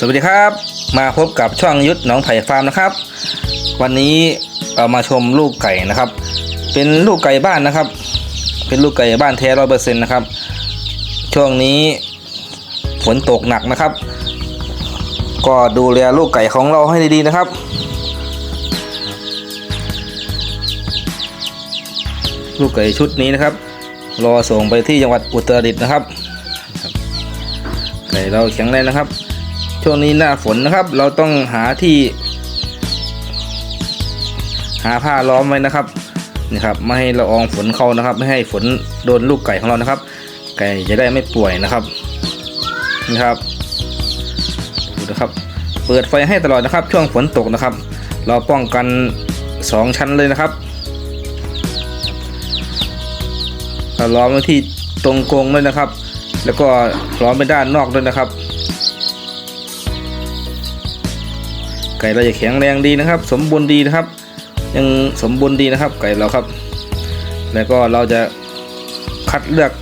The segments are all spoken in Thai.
สวัสดีครับ มาพบกับช่องยุทธหนองไผ่ฟาร์มนะครับ วันนี้เรามาชมลูกไก่นะครับ เป็นลูกไก่บ้านนะครับ เป็นลูกไก่บ้านแท้ร้อยเปอร์เซ็นต์นะครับ ช่วงนี้ฝนตกหนักนะครับ ก็ดูแลลูกไก่ของเราให้ดีๆนะครับ ลูกไก่ชุดนี้นะครับ รอส่งไปที่จังหวัดอุตรดิตถ์นะครับไก่เราแข็งแรงนะครับ ช่วงนี้หน้าฝนนะครับ เราต้องหาที่ หาผ้าล้อมไว้นะครับนี่ครับไม่ให้ละอองฝนเข้านะครับ ไม่ให้ฝนโดนลูกไก่ของเรานะครับ ไก่จะได้ไม่ป่วยนะครับนี่ครับดูนะครับ เปิดไฟให้ตลอดนะครับ ช่วงฝนตกนะครับ เราป้องกันสองชั้นเลยนะครับล้อมไว้ที่ตรงกรงด้วยนะครับ แล้วก็ล้อมไปด้านนอกด้วยนะครับ ไก่เราจะแข็งแรงดีนะครับ สมบูรณ์ดีนะครับ ยังสมบูรณ์ดีนะครับ ไก่เราครับ แล้วก็เราจะคัดเลือก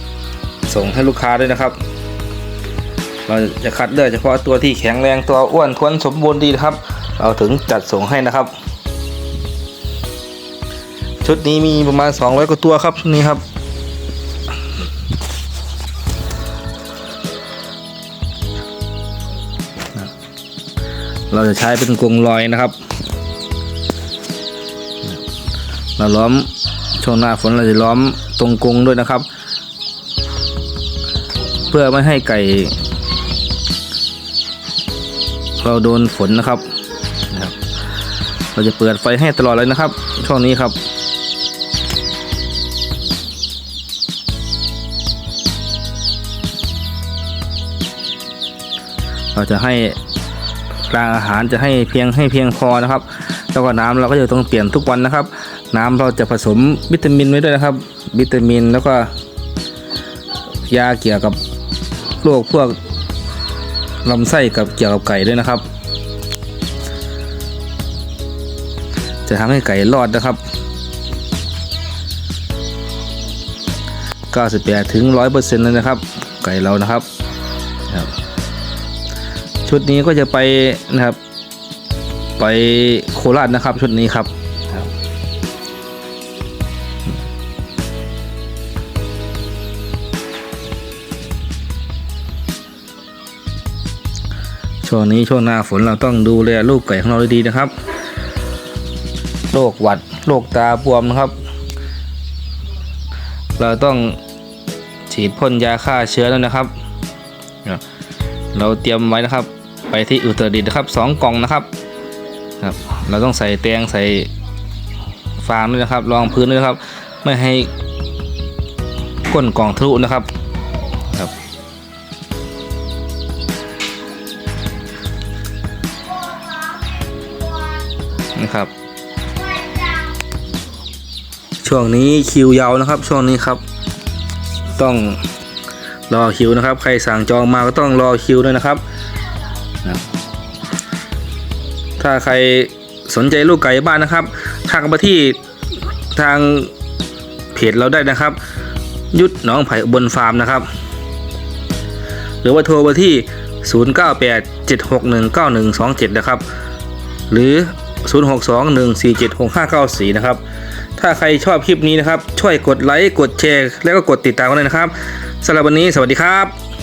ส่งให้ลูกค้าด้วยนะครับ เราจะคัดเลือกเฉพาะตัวที่แข็งแรงตัวอ้วนท้วนสมบูรณ์ดีนะครับ เราถึงจัดส่งให้นะครับ ชุดนี้มีประมาณ 200กว่าตัวครับชุดนี้ครับ เราจะใช้เป็นกรงลอยนะครับเราล้อมช่วงหน้าฝนเราจะล้อมตรงกรงด้วยนะครับ เพื่อไม่ให้ไก่ เราโดนฝนนะครับ เราจะเปิดไฟให้ตลอดเลยนะครับ ช่วงนี้ครับเราจะให้ กลางอาหารจะให้เพียงให้เพียงพอนะครับ แล้วก็น้ำเราก็จะต้องเปลี่ยนทุกวันนะครับ น้ำเราจะผสมวิตามินไว้ด้วยนะครับ วิตามินแล้วก็ ยาเกี่ยวกับโรคพวกลำไส้กับเกี่ยวกับไก่ด้วยนะครับ จะทำให้ไก่รอดนะครับ98ถึง100%เลยนะครับ ไก่เรานะครับครับ ชุดนี้ก็จะไปนะครับ ไปโคราชนะครับ ชุดนี้ครับครับช่วงนี้ช่วงหน้าฝนเราต้องดูแลลูกไก่ของเราดีๆนะครับโรคหวัดโรคตาบวมนะครับ เราต้องฉีดพ่นยาฆ่าเชื้อแล้วนะครับ เราเตรียมไว้นะครับ ไปที่อุตรดิตถ์นะครับสองกล่องนะครับครับ เราต้องใส่เตียงใส่ฟางด้วยนะครับรองพื้นด้วยนะครับ ไม่ให้ก้นกล่องทะลุนะครับครับ นะครับ ช่วงนี้คิวยาวนะครับ ช่วงนี้ครับ ต้องรอคิวนะครับ ใครสั่งจองมาก็ต้องรอคิวด้วยนะครับ นะถ้าใครสนใจลูกไก่บ้านนะครับ ทักมาที่ทางเพจเราได้นะครับ ยุทธหนองไผ่บนฟาร์มนะครับ หรือว่าโทรมาที่ 0987619127 นะครับ หรือ 0621476594 นะครับ ถ้าใครชอบคลิปนี้นะครับ ช่วยกดไลค์ กดแชร์ แล้วก็กดติดตามกันเลยนะครับสำหรับวันนี้สวัสดีครับ